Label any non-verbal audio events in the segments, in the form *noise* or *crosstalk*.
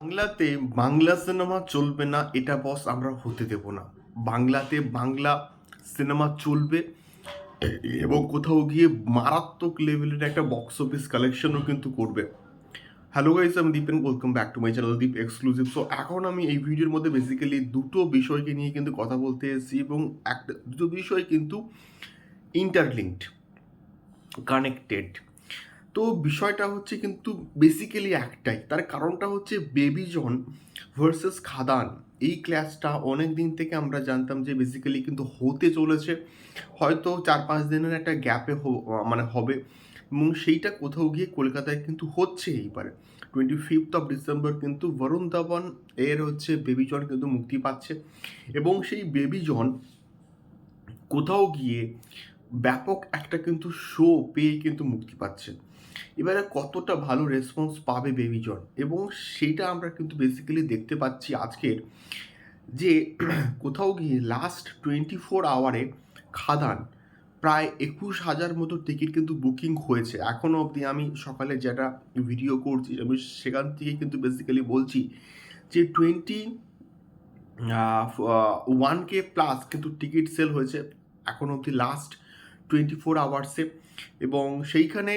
বাংলাতে বাংলা সিনেমা চলবে না, এটা বস আমরা হতে দেব না। বাংলাতে বাংলা সিনেমা চলবে এবং কোথাও গিয়ে মারাত্মক লেভেলের একটা বক্স অফিস কালেকশনও কিন্তু করবে। হ্যালো গাইস আমি Dipen welcome back to my channel Deep exclusive so এখন আমি এই ভিডিওর মধ্যে বেসিক্যালি দুটো বিষয়কে নিয়ে কিন্তু কথা বলতে এসেছি, এবং একটা, দুটো বিষয় কিন্তু ইন্টারলিঙ্কড কানেক্টেড তো বিষয়টা হচ্ছে কিন্তু বেসিক্যালি একটাই। তার কারণটা হচ্ছে বেবি জন ভার্সেস খাদান। এই ক্লাসটা অনেক দিন থেকে আমরা জানতাম যে বেসিক্যালি কিন্তু হতে চলেছে। হয়তো চার পাঁচ দিনের একটা গ্যাপে মানে হবে। এবং সেইটা কোথাও গিয়ে কলকাতায় কিন্তু হচ্ছে এইবারে। টোয়েন্টি ফিফথ অফ ডিসেম্বর কিন্তু বরুণ ধাবন এর হচ্ছে বেবি জন কিন্তু মুক্তি পাচ্ছে। এবং সেই বেবি জন কোথাও গিয়ে ব্যাপক একটা কিন্তু শো পেয়ে কিন্তু মুক্তি পাচ্ছে। এবারে কতটা ভালো রেসপন্স পাবে বেবি জন? এবং সেটা আমরা কিন্তু বেসিক্যালি দেখতে পাচ্ছি আজকের যে কোথাও গিয়ে লাস্ট টোয়েন্টি ফোর আওয়ারে খাদান প্রায় একুশ হাজার মতো টিকিট কিন্তু বুকিং হয়েছে। এখনও অবধি আমি সকালে যেটা ভিডিও করছি, আমি সেখান থেকে কিন্তু বেসিক্যালি বলছি যে টোয়েন্টি ওয়ান কে প্লাস কিন্তু টিকিট সেল হয়েছে। এখন অবধি লাস্ট টোয়েন্টি ফোর আওয়ার্সে এবং সেইখানে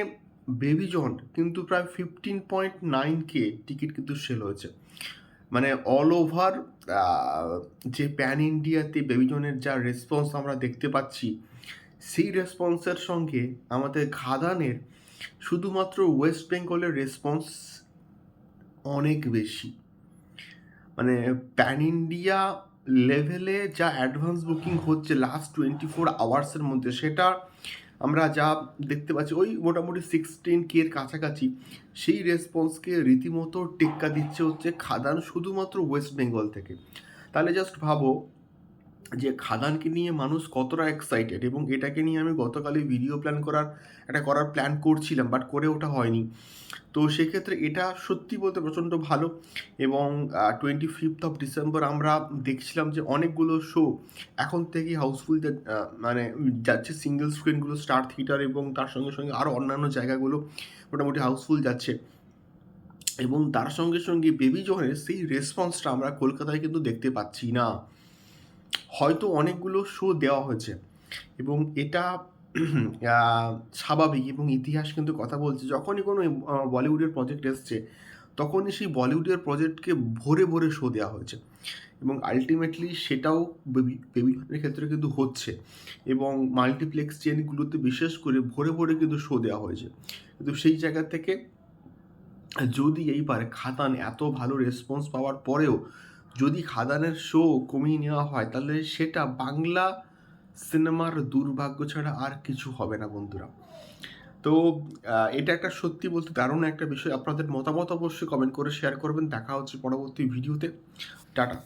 বেবিজন কিন্তু প্রায় fifteen point nine K ticket কিন্তু সেল হয়েছে। মানে অল ওভার যে প্যান ইন্ডিয়াতে বেবিজনের যা রেসপন্স আমরা দেখতে পাচ্ছি, সেই রেসপন্সের সঙ্গে আমাদের খাদানের শুধুমাত্র ওয়েস্ট বেঙ্গলের রেসপন্স অনেক বেশি। মানে প্যান ইন্ডিয়া লেভেলে যা অ্যাডভান্স বুকিং হচ্ছে লাস্ট টোয়েন্টি ফোর আওয়ার্সের মধ্যে, সেটা আমরা যা দেখতে পাচ্ছি, ওই মোটামুটি সিক্সটিন কে এর কাছাকাছি, সেই রেসপন্সকে রীতিমতো টেক্কা দিচ্ছে হচ্ছে খাদান শুধুমাত্র ওয়েস্ট বেঙ্গল থেকে। তাহলে জাস্ট ভাবো যে খাদানকে নিয়ে মানুষ কতটা এক্সাইটেড এবং এটাকে নিয়ে আমি গতকালই ভিডিও প্ল্যান করার, একটা করার প্ল্যান করছিলাম বাট করে ওটা হয়নি। তো সেক্ষেত্রে এটা সত্যি বলতে প্রচণ্ড ভালো এবং টোয়েন্টি ফিফথ অফ ডিসেম্বর আমরা দেখছিলাম যে অনেকগুলো শো এখন থেকেই হাউসফুল মানে যাচ্ছে সিঙ্গেল স্ক্রিনগুলো স্টার থিয়েটার এবং তার সঙ্গে সঙ্গে আরও অন্যান্য জায়গাগুলো মোটামুটি হাউসফুল যাচ্ছে। এবং তার সঙ্গে সঙ্গে বেবি জনের সেই রেসপন্সটা আমরা কলকাতায় কিন্তু দেখতে পাচ্ছি না। হয়তো অনেকগুলো শো দেওয়া হয়েছে। এবং এটা *clears throat* স্বাভাবিক এবং ইতিহাস কিন্তু কথা বলছে, যখনই কোনো বলিউডের প্রজেক্ট এসছে, তখনই সেই বলিউডের প্রজেক্টকে ভরে ভরে শো দেওয়া হয়েছে। এবং আলটিমেটলি সেটাও বেবি বেবিজনের ক্ষেত্রে কিন্তু হচ্ছে। এবং মাল্টিপ্লেক্স চেনগুলোতে বিশেষ করে ভরে ভরে কিন্তু শো দেওয়া হয়েছে। কিন্তু সেই জায়গা থেকে যদি এইবার খাতান এত ভালো রেসপন্স পাওয়ার পরেও যদি খাদানের শো কমিয়ে নেওয়া হয়, তাহলে সেটা বাংলা সিনেমার দুর্ভাগ্য ছাড়া আর কিছু হবে না বন্ধুরা। তো এটা একটা সত্যি বলতে দারুণ একটা বিষয়। আপনাদের মতামত অবশ্যই কমেন্ট করে শেয়ার করবেন। দেখা হচ্ছে পরবর্তী ভিডিওতে টাটা।